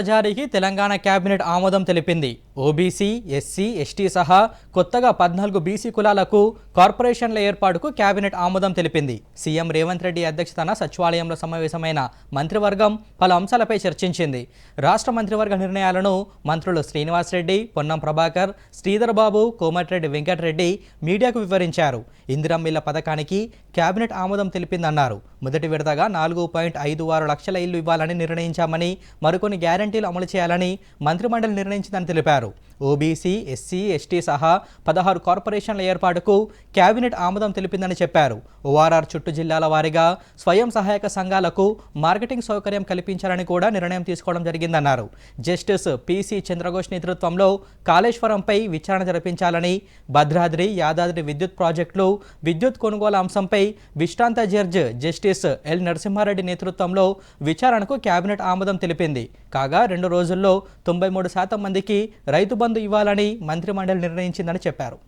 జారీకి Telangana cabinet ఆమోదం తెలిపింది. OBC SC ST సహా కొత్తగా పద్నాలుగు బీసీ కులాలకు కార్పొరేషన్ల ఏర్పాటుకు కేబినెట్ ఆమోదం తెలిపింది. సీఎం రేవంత్ రెడ్డి అధ్యక్షతన సచివాలయంలో సమావేశమైన మంత్రివర్గం పలు అంశాలపై చర్చించింది. రాష్ట్ర మంత్రివర్గ నిర్ణయాలను మంత్రులు శ్రీనివాస్ రెడ్డి పొన్నం ప్రభాకర్ శ్రీధర్ బాబు కోమటిరెడ్డి వెంకటరెడ్డి మీడియాకు వివరించారు. ఇందిరమ్మిళ్ళ పథకానికి కేబినెట్ ఆమోదం తెలిపిందన్నారు. మొదటి విడతగా నాలుగు పాయింట్ ఐదు ఆరు లక్షల ఇల్లు ఇవ్వాలని నిర్ణయించామని మరికొన్ని గ్యారంటీలు అమలు చేయాలని మంత్రిమండలి నిర్ణయించిందని తెలిపారు. ఓబీసీ ఎస్సీ ఎస్టీ సహా పదహారు కార్పొరేషన్ల ఏర్పాటుకు కేబినెట్ ఆమోదం తెలిపిందని చెప్పారు. ఓఆర్ఆర్ చుట్టూ జిల్లాల వారీగా స్వయం సహాయక సంఘాలకు మార్కెటింగ్ సౌకర్యం కల్పించాలని కూడా నిర్ణయం తీసుకోవడం జరిగిందన్నారు. జస్టిస్ పీసీ చంద్రఘోష్ నేతృత్వంలో కాళేశ్వరంపై విచారణ జరిపించాలని భద్రాద్రి యాదాద్రి విద్యుత్ ప్రాజెక్టులు విద్యుత్ కొనుగోలు అంశంపై విశ్రాంత జడ్జ్ జస్టిస్ ఎల్ నరసింహారెడ్డి నేతృత్వంలో విచారణకు కేబినెట్ ఆమోదం తెలిపింది. కాగా రెండు రోజుల్లో తొంభై మూడు శాతం మందికి రైతు బంధు ఇవ్వాలని మంత్రిమండలి నిర్ణయించిందని చెప్పారు.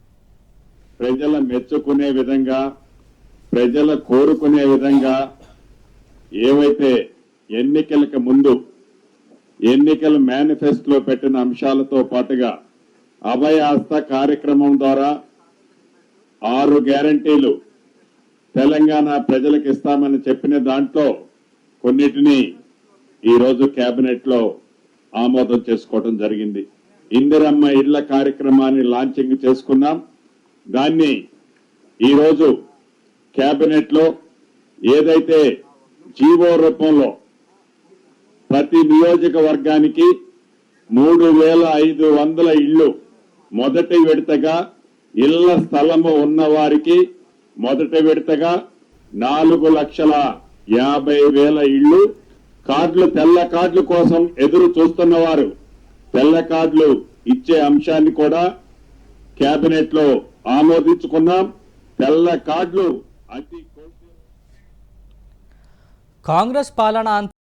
ప్రజల మెచ్చుకునే విధంగా ప్రజల కోరుకునే విధంగా ఏవైతే ఎన్నికలకు ముందు ఎన్నికల మేనిఫెస్టోలో పెట్టిన అంశాలతో పాటుగా అభయాస్త కార్యక్రమం ద్వారా ఆరు గ్యారంటీలు తెలంగాణ ప్రజలకు ఇస్తామని చెప్పిన దాంట్లో కొన్నిటిని ఈరోజు కేబినెట్లో ఆమోదం చేసుకోవడం జరిగింది. ఇందిరమ్మ ఇళ్ళ కార్యక్రమాన్ని లాంచింగ్ చేసుకున్నాం. దాన్ని ఈరోజు క్యాబినెట్లో ఏదైతే జీవో రూపంలో ప్రతి నియోజకవర్గానికి మూడు వేల ఐదు వందల ఇళ్ళు మొదటి విడతగా ఇళ్ళ స్థలము ఉన్న వారికి మొదటి విడతగా నాలుగు లక్షల యాభై వేల ఇళ్ళు కార్డులు తెల్ల కార్డుల కోసం ఎదురు చూస్తున్నవారు తెల్ల కార్డులు ఇచ్చే అంశాన్ని కూడా కేబినెట్లో ఆమోదించుకున్నాం. తెల్ల కార్డులు అతి కాంగ్రెస్ పాలన